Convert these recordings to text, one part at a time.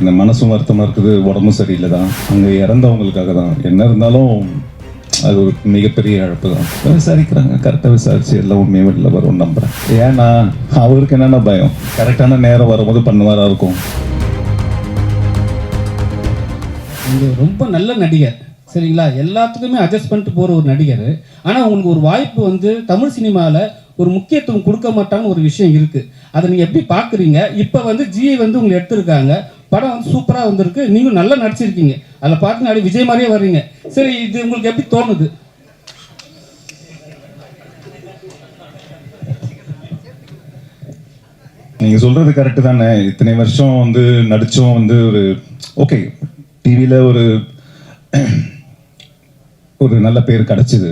இந்த மனசும் வருத்தமாக இருக்குது உடம்பும் சரியில்லை தான் அங்கே இறந்தவங்களுக்காக தான் என்ன இருந்தாலும் அது ஒரு மிகப்பெரிய இழப்பு தான் விசாரிக்கிறாங்க கரெக்டாக விசாரிச்சு எல்லாம் உண்மையை வெளில வரும் நம்புறேன். ஏன்னா அவருக்கு என்னென்ன பயம்? கரெக்டான நேரம் வரும்போது பண்ணுவாராக இருக்கும்? ரொம்ப நல்ல நடிகர். சரிங்களா? எல்லாத்துக்குமே அட்ஜஸ்ட் பண்ணிட்டு போகிற ஒரு நடிகர். ஆனால் உங்களுக்கு ஒரு வாய்ப்பு வந்து தமிழ் சினிமாவில் ஒரு முக்கியத்துவம் கொடுக்க மாட்டாங்க ஒரு விஷயம் இருக்குது அதை நீங்கள் எப்படி பார்க்குறீங்க? இப்போ வந்து ஜிஐ வந்து உங்களை எடுத்திருக்காங்க. படம் வந்து சூப்பராக வந்திருக்கு. நீங்களும் நல்லா நடிச்சிருக்கீங்க. அதில் பார்த்து நாடி விஜய் மாதிரியே வர்றீங்க. சரி இது உங்களுக்கு எப்படி தோணுது? நீங்கள் சொல்கிறது கரெக்டு தானே. இத்தனை வருஷம் வந்து நடித்தோம் வந்து ஒரு ஓகே டிவியில் ஒரு ஒரு நல்ல பேர் கிடச்சிது.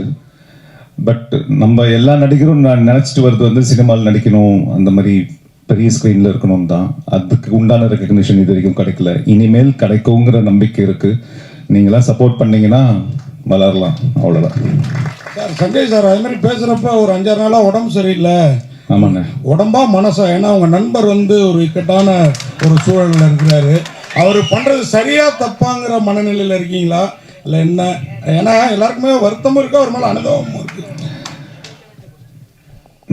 பட் நம்ம எல்லா நடிகரும் நான் நினச்சிட்டு வர்றது வந்து சினிமாவில் நடிக்கணும். அந்த மாதிரி பெரிய ஸ்க்ரீனில் இருக்கணும் தான். அதுக்கு உண்டான ரெக்கக்னிஷன் இது வரைக்கும் கிடைக்கல. இனிமேல் கிடைக்குங்கிற நம்பிக்கை இருக்குது நீங்களாம் சப்போர்ட் பண்ணீங்கன்னா வளரலாம். அவ்வளோதான் சார் சஞ்சய் சார் அது மாதிரி பேசுகிறப்ப ஒரு அஞ்சாறு நாளாக உடம்பு சரியில்லை. ஆமாண்ணே. உடம்பா மனசா? ஏன்னா உங்க நண்பர் வந்து ஒரு இக்கட்டான ஒரு சூழல்ல இருக்கிறாரு. அவர் பண்றது சரியா தப்பாங்கிற மனநிலையில இருக்கீங்களா? இல்லை என்ன? ஏன்னா எல்லாருக்குமே வருத்தமும் இருக்கு? அவர் மேல அனுபவமும் இருக்கு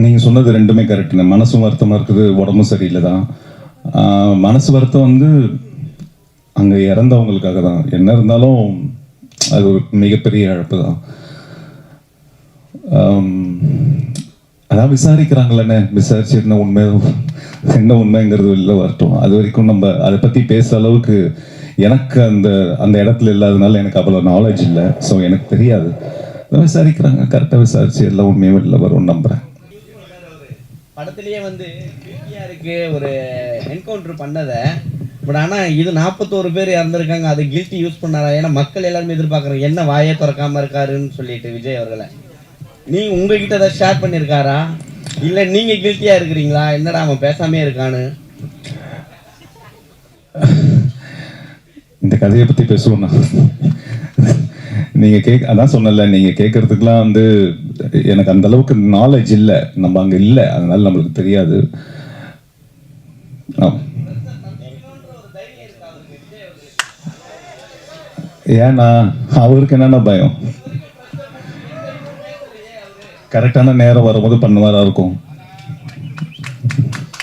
நீங்கள் சொன்னது ரெண்டுமே கரெக்டுங்க மனசும் வருத்தமாக இருக்குது உடம்பும் சரியில்லை தான் மனசு வருத்தம் வந்து அங்கே இறந்தவங்களுக்காக தான். என்ன இருந்தாலும் அது ஒரு மிகப்பெரிய இழப்பு தான் அதான் விசாரிக்கிறாங்களே விசாரிச்சு என்ன உண்மை என்ன உண்மைங்கிறது வெளில வரட்டும். அது வரைக்கும் நம்ம அதை பற்றி பேசுகிற அளவுக்கு எனக்கு அந்த அந்த இடத்துல இல்லாதனால எனக்கு அவ்வளோ நாலேஜ் இல்லை. ஸோ எனக்கு தெரியாது. அதான் விசாரிக்கிறாங்க கரெக்டாக விசாரிச்சு எல்லாம் உண்மையும் வெளில வரும் நம்புகிறேன் படத்திலேயே வந்து பிடிஆருக்கு ஒரு என்கவுண்டர் பண்ணதை. பட் ஆனால் இது நாற்பத்தோரு பேர் இறந்துருக்காங்க. அது கில்ட்டி யூஸ் பண்ணாரா? ஏன்னா மக்கள் எல்லாருமே எதிர்பார்க்குறாங்க என்ன வாயே திறக்காமல் இருக்காருன்னு சொல்லிட்டு விஜய் அவர்களை. நீ உங்ககிட்ட ஏதாவது ஷேர் பண்ணியிருக்காரா இல்லை நீங்கள் கில்ட்டியாக இருக்கிறீங்களா? என்னடா அவன் பேசாமே இருக்கான்னு? இந்த கதையை பற்றி பேசுவோம்னா நீங்கள் கேக் அதான் சொன்னல நீங்கள் கேட்குறதுக்குலாம் வந்து எனக்கு அந்த அளவுக்கு நாலேஜ் இல்லை. நம்ம அங்கே இல்லை. அதனால நம்மளுக்கு தெரியாது. ஆ. ஏன்னா அவருக்கு என்னென்ன பயம்? கரெக்டான நேரம் வரும்போது பண்ணுவாரா இருக்கும்?